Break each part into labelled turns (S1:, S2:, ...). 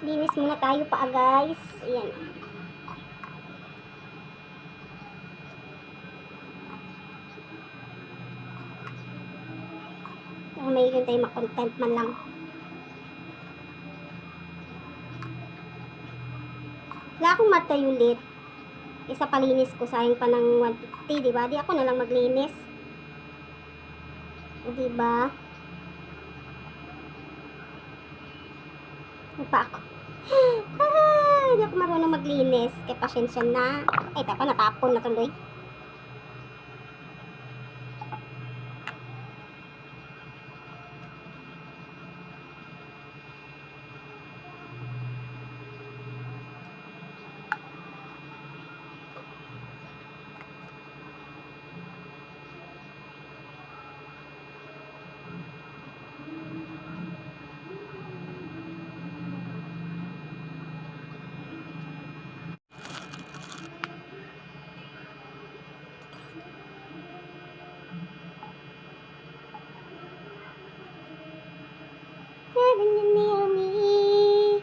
S1: Linis muna tayo pa guys. Ayan. Kung may yun tayo makontent man lang. Wala akong matayulit. Isa palinis ko, sayang pa ng 150, di ba? Di ako na lang maglinis. O, di Ano pa ako? Hindi ako marunong maglinis. Kaya pasensya na. Ay, tapa, natapon na tuloy. You're near me,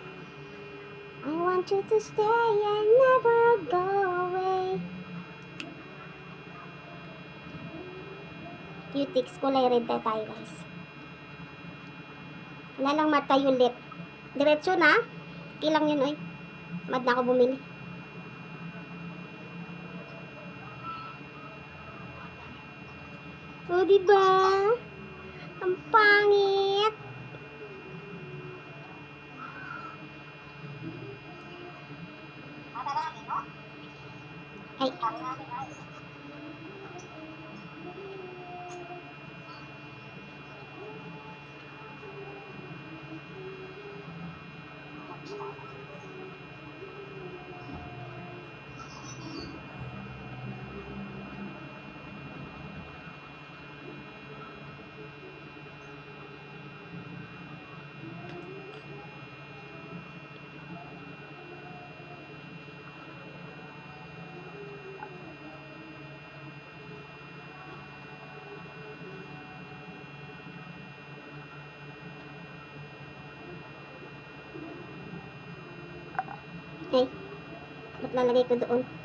S1: I want you to stay and never go away. Cutics, kulay red na tayo guys. Wala lang matayulit. Diretso na. Kilang yun, oy. Mad na ako bumili. O, diba? Ang pangit. Ay. Ay. Ba't lalagay ko doon?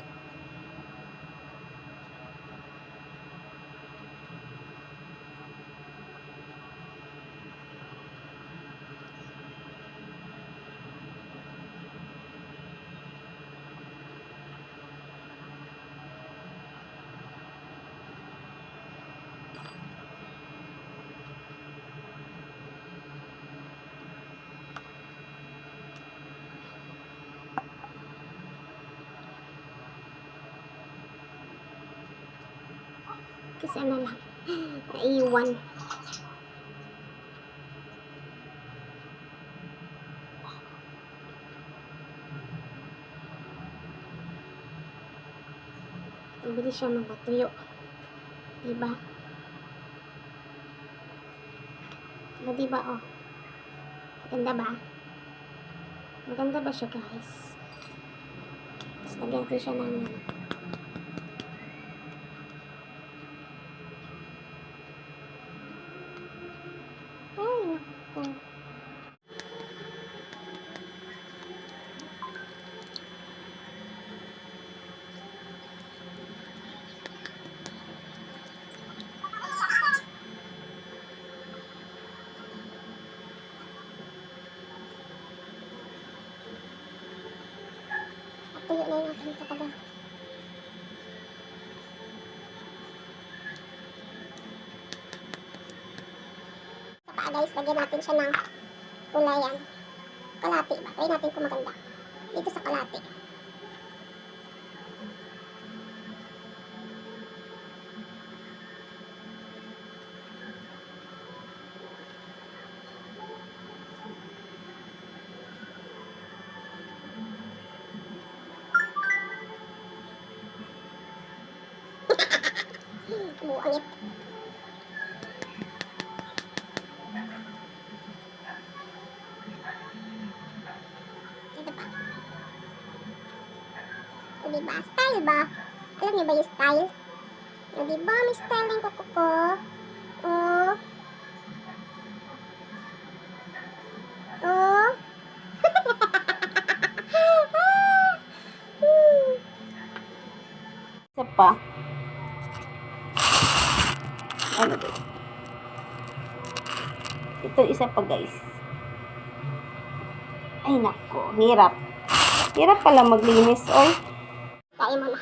S1: Kasi ano lang. Naiwan. Bilis siya magpatuyo. Diba? Diba, diba, oh. Maganda ba? Maganda ba siya, guys? Tapos lagyan ko siya ng ano. Ay, naku. Tuyo na yung aking katagal. Saka guys, lagyan natin siya ng kulayan. Kalati ba? Try natin kung maganda. Dito sa kalati. kulit. Ito pa. O, diba? Style ba? Alam niyo ba yung style? O, diba? May style ng kuko ko. O. O. Ah! Hmm.
S2: Isa pa. Ano ba? Ito isa pa guys. Ay nako, hirap. Hirap pala maglinis, oy.
S3: Kain mo na.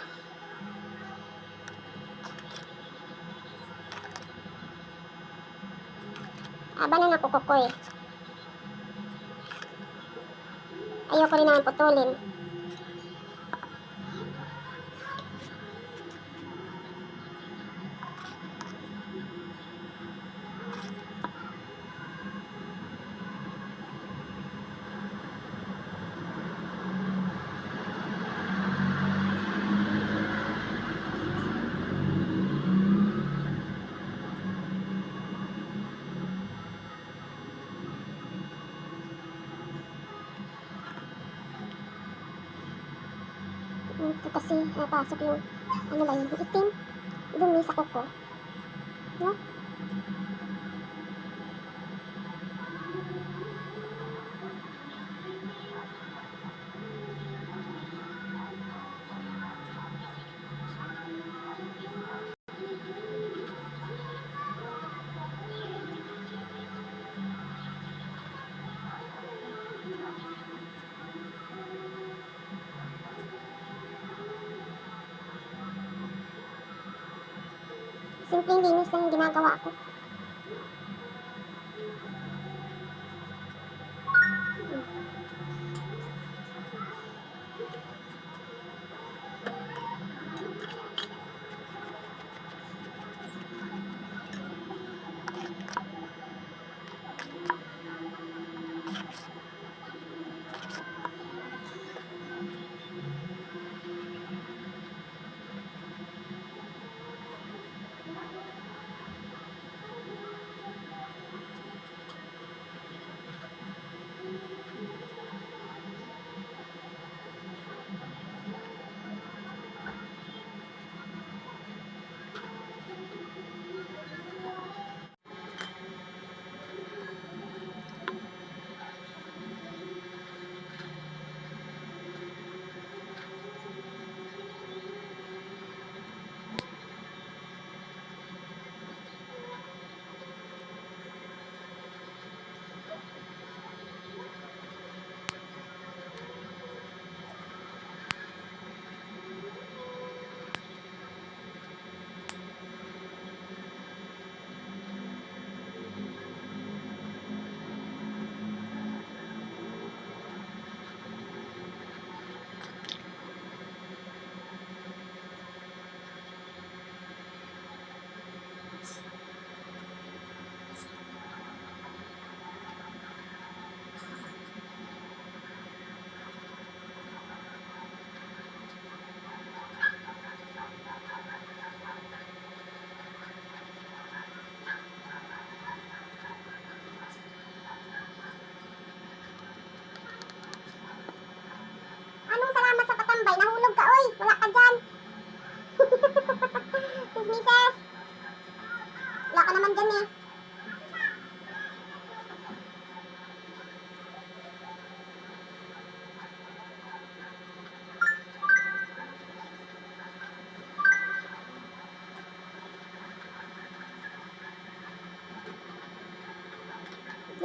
S3: Aba na nakuko ko eh. Ayoko rin naman putulin. Ito kasi napasok yung ano ba yun, itim. Dumi sa kuko. No? Simpleng linis lang yung ginagawa ko.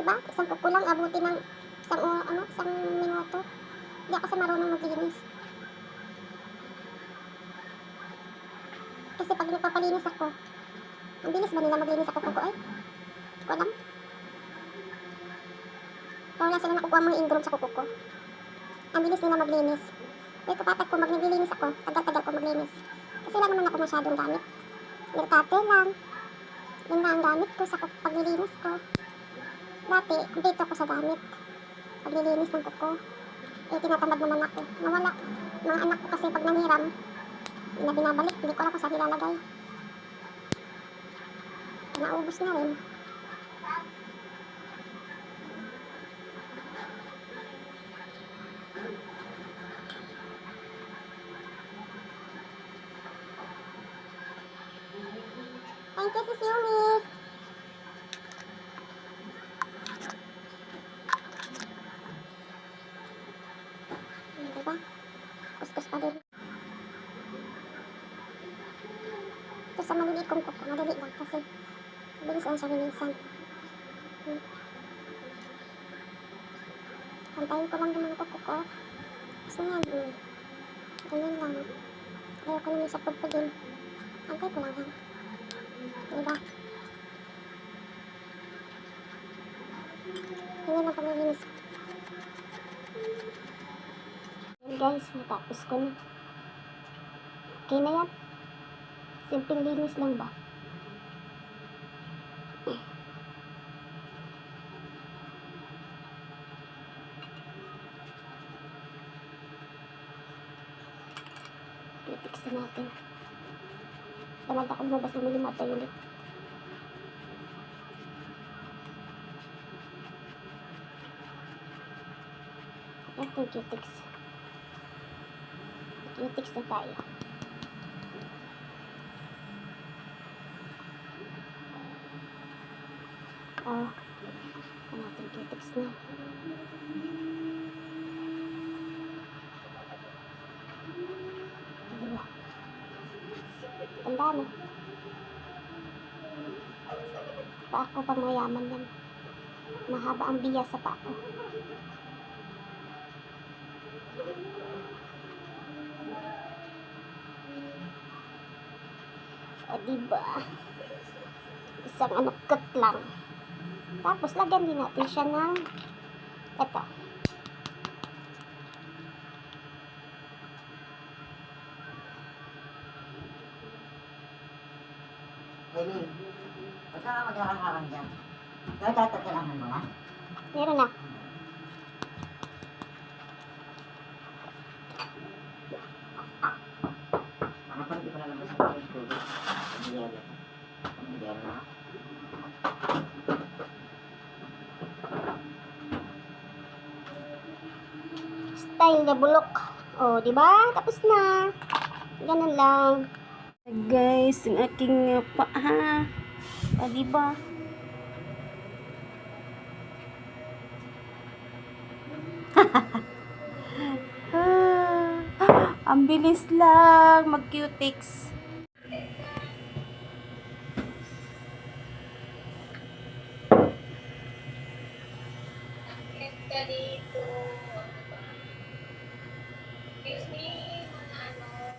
S3: Diba? Isang kuko lang abuti ng isang, o- ano, isang minuto. Hindi ako kasi marunong maglinis. Kasi pag nagpapalinis ako, ang bilis ba nila maglinis ako kuko eh? Hindi ko alam. Wala sila nakukuha mga ingrown sa kuko ko. Ang bilis nila maglinis. Pero kapatag ko, mag naglilinis ako, tagal-tagal ko maglinis. Kasi wala naman ako masyadong gamit. Nirkate lang. Yun na ang gamit ko sa paglilinis ko. Dati, kumpleto ako sa gamit. Paglilinis ng kuko eh tinatamad naman ako. Nawala. Mga anak ko kasi pag nanghiram, na binabalik, hindi ko alam kung saan nilalagay. Naubos na rin. Thank you, Sis Yumi. Diba? Kuskus pa din.
S1: kong kuko. Madali lang kasi mabilis lang siya linisan. Hmm. Pantayin ko lang yung mga kuko ko. Kasi yan, hmm. ganyan lang. Ayaw ko naman siya pagpagin. Antay ko lang. Diba? Ganyan lang kami linis. Yan guys, natapos ko na. Okay na yan. Simpleng linis lang ba? Critics na natin. Tamad ako lumabas ng mga mata ulit. Ito yung critics. Critics na tayo. Ah, ano natin critics na. Diba? Tanda na. Pa ako pang mayaman yan. Mahaba ang biya sa pa diba? Isang ano cut lang. Tapos lagyan din natin siya ng ito.
S4: Eileen, huwag ka magkakang dyan. Dahil tatakailangan mo na.
S1: Meron na.
S4: Nakapandi ko na lang sa mga tubig.
S1: Style na bulok. O, di ba? Tapos na. Ganun lang.
S2: Guys, ang aking uh, paa. Ah, di ba? ah, ang bilis lang mag-cutics.